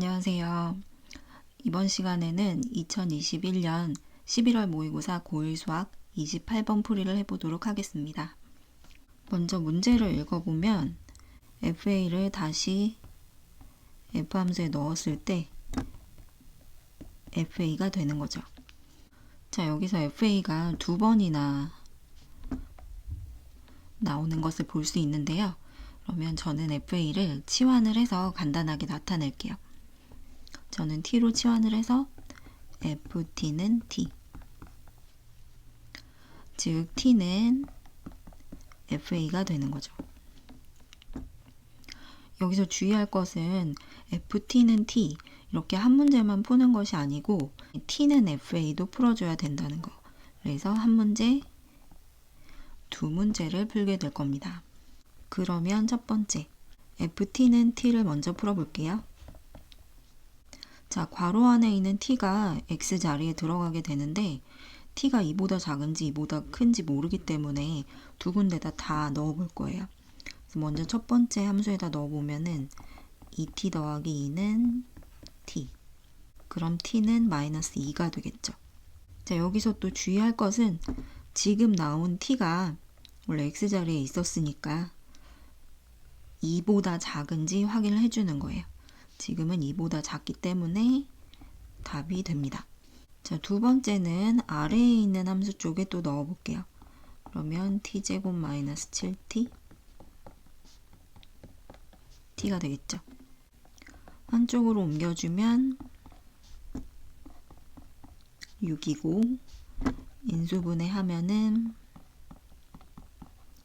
안녕하세요. 이번 시간에는 2021년 11월 모의고사 고1 수학 28번 풀이를 해보도록 하겠습니다. 먼저 문제를 읽어보면 FA를 다시 F 함수에 넣었을 때 FA가 되는 거죠. 자, 여기서 FA가 두 번이나 나오는 것을 볼 수 있는데요. 그러면 저는 FA를 치환을 해서 간단하게 나타낼게요. 저는 t로 치환을 해서 ft는 t. 즉 t는 fa가 되는 거죠. 여기서 주의할 것은 ft는 t 이렇게 한 문제만 푸는 것이 아니고 t는 fa도 풀어줘야 된다는 거. 그래서 한 문제, 두 문제를 풀게 될 겁니다. 그러면 첫 번째, ft는 t를 먼저 풀어볼게요. 자, 괄호 안에 있는 t가 x 자리에 들어가게 되는데 t가 2보다 작은지 2보다 큰지 모르기 때문에 두 군데다 다 넣어볼 거예요. 먼저 첫 번째 함수에다 넣어보면은 2t 더하기 2는 t. 그럼 t는 마이너스 2가 되겠죠. 자, 여기서 또 주의할 것은 지금 나온 t가 원래 x 자리에 있었으니까 2보다 작은지 확인을 해주는 거예요. 지금은 2보다 작기 때문에 답이 됩니다. 자, 두 번째는 아래에 있는 함수 쪽에 또 넣어 볼게요. 그러면 t제곱 마이너스 7t t가 되겠죠. 한쪽으로 옮겨주면 6이고 인수분해 하면은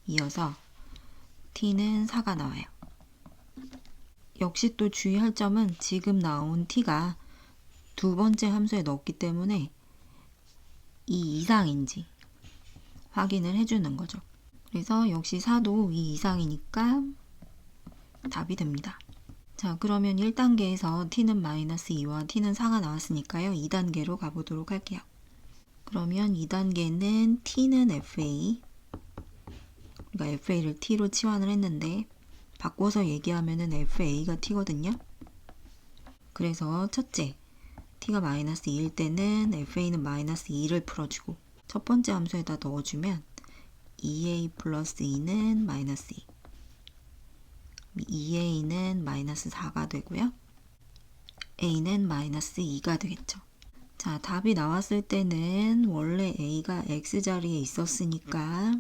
이어서 t는 4가 나와요. 역시 또 주의할 점은 지금 나온 t가 두 번째 함수에 넣었기 때문에 이 이상인지 확인을 해주는 거죠. 그래서 역시 4도 이 이상이니까 답이 됩니다. 자, 그러면 1단계에서 t는 마이너스 2와 t는 4가 나왔으니까요. 2단계로 가보도록 할게요. 그러면 2단계는 t는 fa, 그러니까 fa를 t로 치환을 했는데 바꿔서 얘기하면은 FA가 T거든요. 그래서 첫째, T가 마이너스 2일 때는 FA는 마이너스 2를 풀어주고 첫 번째 함수에다 넣어주면 2A 플러스 2는 마이너스 2 2A는 마이너스 4가 되고요. A는 마이너스 2가 되겠죠. 자, 답이 나왔을 때는 원래 A가 X자리에 있었으니까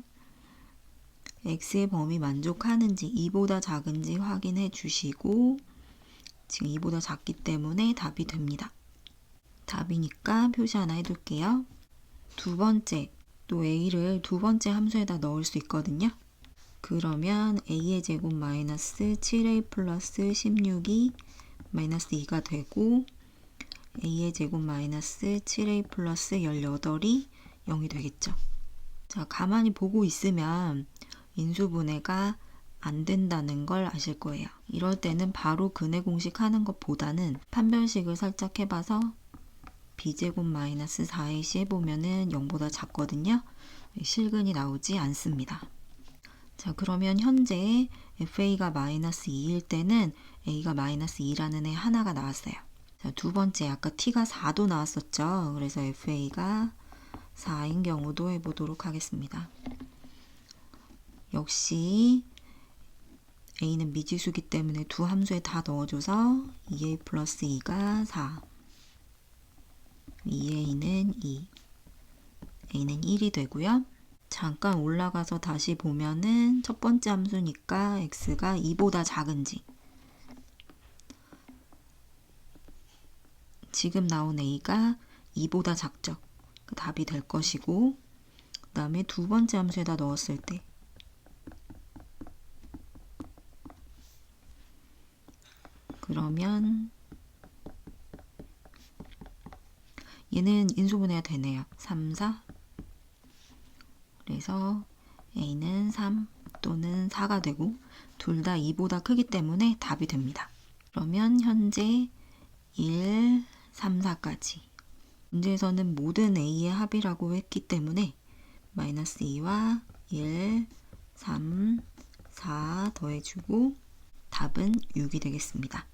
x의 범위 만족하는지 2보다 작은지 확인해 주시고 지금 2보다 작기 때문에 답이 됩니다. 답이니까 표시 하나 해둘게요. 두 번째, 또 a를 두 번째 함수에다 넣을 수 있거든요. 그러면 a의 제곱 마이너스 7a 플러스 16이 마이너스 2가 되고 a의 제곱 마이너스 7a 플러스 18이 0이 되겠죠. 자, 가만히 보고 있으면 인수분해가 안 된다는 걸 아실 거예요. 이럴 때는 바로 근해 공식 하는 것보다는 판별식을 살짝 해봐서 b제곱 마이너스 4ac 해보면은 0보다 작거든요. 실근이 나오지 않습니다. 자 그러면 현재 fa가 마이너스 2일 때는 a가 마이너스 2라는 애 하나가 나왔어요. 자, 두 번째 아까 t가 4도 나왔었죠. 그래서 fa가 4인 경우도 해보도록 하겠습니다. 역시 a는 미지수기 때문에 두 함수에 다 넣어줘서 2a 플러스 2가 4 2a는 2 a는 1이 되고요. 잠깐 올라가서 다시 보면은 첫 번째 함수니까 x가 2보다 작은지 지금 나온 a가 2보다 작죠. 그 답이 될 것이고 그 다음에 두 번째 함수에다 넣었을 때 그러면 얘는 인수분해가 되네요. 3, 4 그래서 A는 3 또는 4가 되고 둘 다 2보다 크기 때문에 답이 됩니다. 그러면 현재 1, 3, 4까지 문제에서는 모든 A의 합이라고 했기 때문에 마이너스 2와 1, 3, 4 더해주고 답은 6이 되겠습니다.